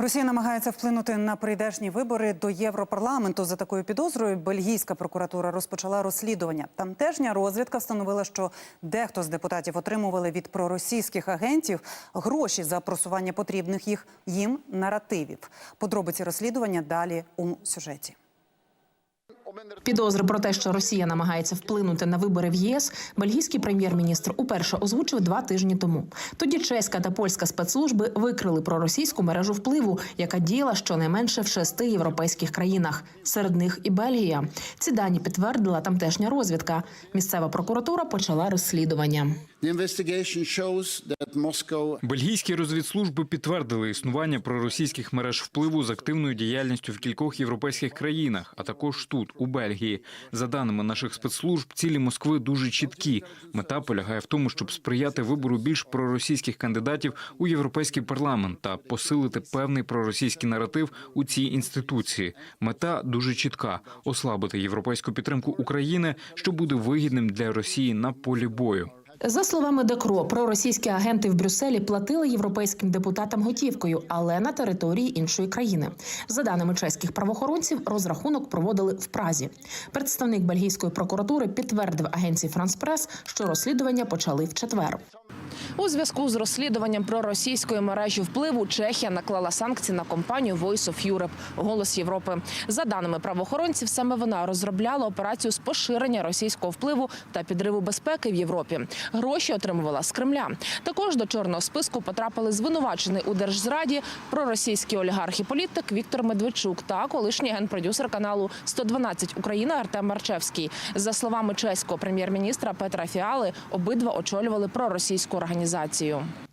Росія намагається вплинути на прийдешні вибори до Європарламенту. За такою підозрою бельгійська прокуратура розпочала розслідування. Тамтежня розвідка встановила, що дехто з депутатів отримували від проросійських агентів гроші за просування потрібних їх їм наративів. Подробиці розслідування далі у сюжеті. Підозри про те, що Росія намагається вплинути на вибори в ЄС, бельгійський прем'єр-міністр уперше озвучив два тижні тому. Тоді чеська та польська спецслужби викрили проросійську мережу впливу, яка діяла щонайменше в шести європейських країнах, серед них і Бельгія. Ці дані підтвердила тамтешня розвідка. Місцева прокуратура почала розслідування. Бельгійські розвідслужби підтвердили існування проросійських мереж впливу з активною діяльністю в кількох європейських країнах, а також тут, у Бельгії. За даними наших спецслужб, цілі Москви дуже чіткі. Мета полягає в тому, щоб сприяти вибору більш проросійських кандидатів у європейський парламент та посилити певний проросійський наратив у цій інституції. Мета дуже чітка: ослабити європейську підтримку України, що буде вигідним для Росії на полі бою. За словами Декро, проросійські агенти в Брюсселі платили європейським депутатам готівкою, але на території іншої країни. За даними чеських правоохоронців, розрахунок проводили в Празі. Представник бельгійської прокуратури підтвердив агенції Франспрес, що розслідування почали в четвер. У зв'язку з розслідуванням про російської мережі впливу Чехія наклала санкції на компанію Voice of Europe – Голос Європи. За даними правоохоронців, саме вона розробляла операцію з поширення російського впливу та підриву безпеки в Європі. Гроші отримувала з Кремля. Також до чорного списку потрапили звинувачений у держзраді проросійський олігарх і політик Віктор Медведчук та колишній генпродюсер каналу «112 Україна Артем Марчевський. За словами чеського прем'єр-міністра Петра Фіали, обидва очолювали проросійську організацію.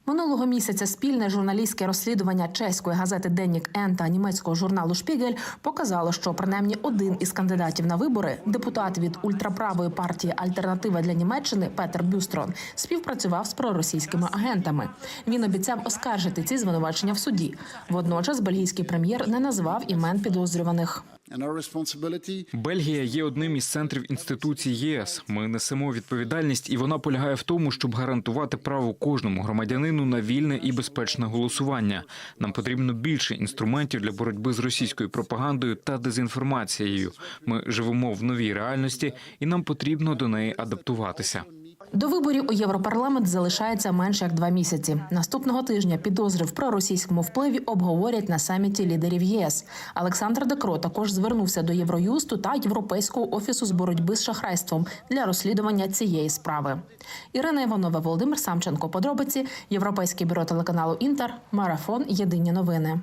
Минулого місяця спільне журналістське розслідування чеської газети Деннік Ен та німецького журналу Шпігель показало, що принаймні один із кандидатів на вибори, депутат від ультраправої партії Альтернатива для Німеччини Петер Бюстрон, співпрацював з проросійськими агентами. Він обіцяв оскаржити ці звинувачення в суді. Водночас бельгійський прем'єр не назвав імен підозрюваних. Бельгія є одним із центрів інституцій ЄС. Ми несемо відповідальність, і вона полягає в тому, щоб гарантувати право кожному громадянину на вільне і безпечне голосування. Нам потрібно більше інструментів для боротьби з російською пропагандою та дезінформацією. Ми живемо в новій реальності, і нам потрібно до неї адаптуватися. До виборів у Європарламент залишається менше як два місяці. Наступного тижня підозри в проросійському впливі обговорять на саміті лідерів ЄС. Олександр Декро також звернувся до Євроюсту та Європейського офісу з боротьби з шахрайством для розслідування цієї справи. Ірина Іванова, Володимир Самченко. Подробиці Європейське бюро телеканалу Інтер. Марафон. Єдині новини.